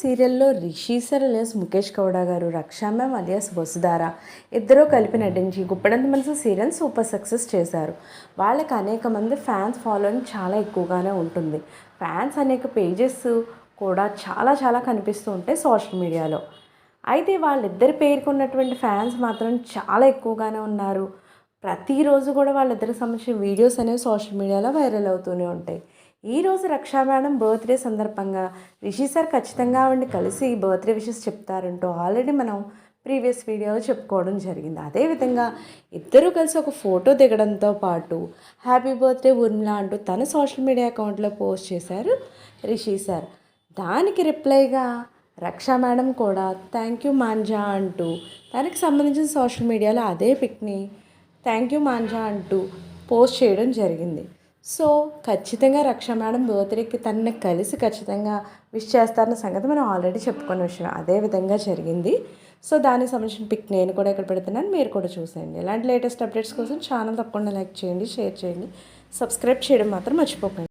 సీరియల్లో Rishi sir alias Mukesh Gowda garu Raksha ma'am alias Vasudhara ఇద్దరూ కలిపి నటించి గుప్పడంత మనసు సీరియల్ సూపర్ సక్సెస్ చేశారు. వాళ్ళకి అనేక మంది ఫ్యాన్స్ ఫాలోయింగ్ చాలా ఎక్కువగానే ఉంటుంది. ఫ్యాన్స్ అనేక పేజెస్ కూడా చాలా చాలా కనిపిస్తూ ఉంటాయి సోషల్ మీడియాలో. అయితే వాళ్ళిద్దరి పేరుకున్నటువంటి ఫ్యాన్స్ మాత్రం చాలా ఎక్కువగానే ఉన్నారు. ప్రతిరోజు కూడా వాళ్ళిద్దరికి సంబంధించిన వీడియోస్ అనేవి సోషల్ మీడియాలో వైరల్ అవుతూనే ఉంటాయి. ఈరోజు రక్షా బర్త్డే సందర్భంగా రిషి సార్ ఖచ్చితంగా ఉండి కలిసి బర్త్డే విషెస్ చెప్తారంటూ ఆల్రెడీ మనం ప్రీవియస్ వీడియోలో చెప్పుకోవడం జరిగింది. అదేవిధంగా ఇద్దరూ కలిసి ఒక ఫోటో దిగడంతో పాటు హ్యాపీ బర్త్డే ఊర్మిళ అంటూ తన సోషల్ మీడియా అకౌంట్లో పోస్ట్ చేశారు రిషి సార్. దానికి రిప్లైగా రక్షా మేడం కూడా థ్యాంక్ యూ మాంజా అంటూ తనకి సంబంధించిన సోషల్ మీడియాలో అదే పిక్ని థ్యాంక్ యూ మాంజా అంటూ పోస్ట్ చేయడం జరిగింది. సో ఖచ్చితంగా రక్ష మేడం బర్త్డేకి తనని కలిసి ఖచ్చితంగా విష్ చేస్తారన్న సంగతి మనం ఆల్రెడీ చెప్పుకున్న విషయం. అదే విధంగా జరిగింది. సో దానికి సంబంధించిన పిక్ నేను కూడా ఇక్కడ పెడుతున్నాను. మీరు కూడా చూసేయండి. ఇలాంటి లేటెస్ట్ అప్డేట్స్ కోసం ఛానల్ తప్పకుండా లైక్ చేయండి షేర్ చేయండి. సబ్స్క్రైబ్ చేయడం మాత్రం మర్చిపోకండి.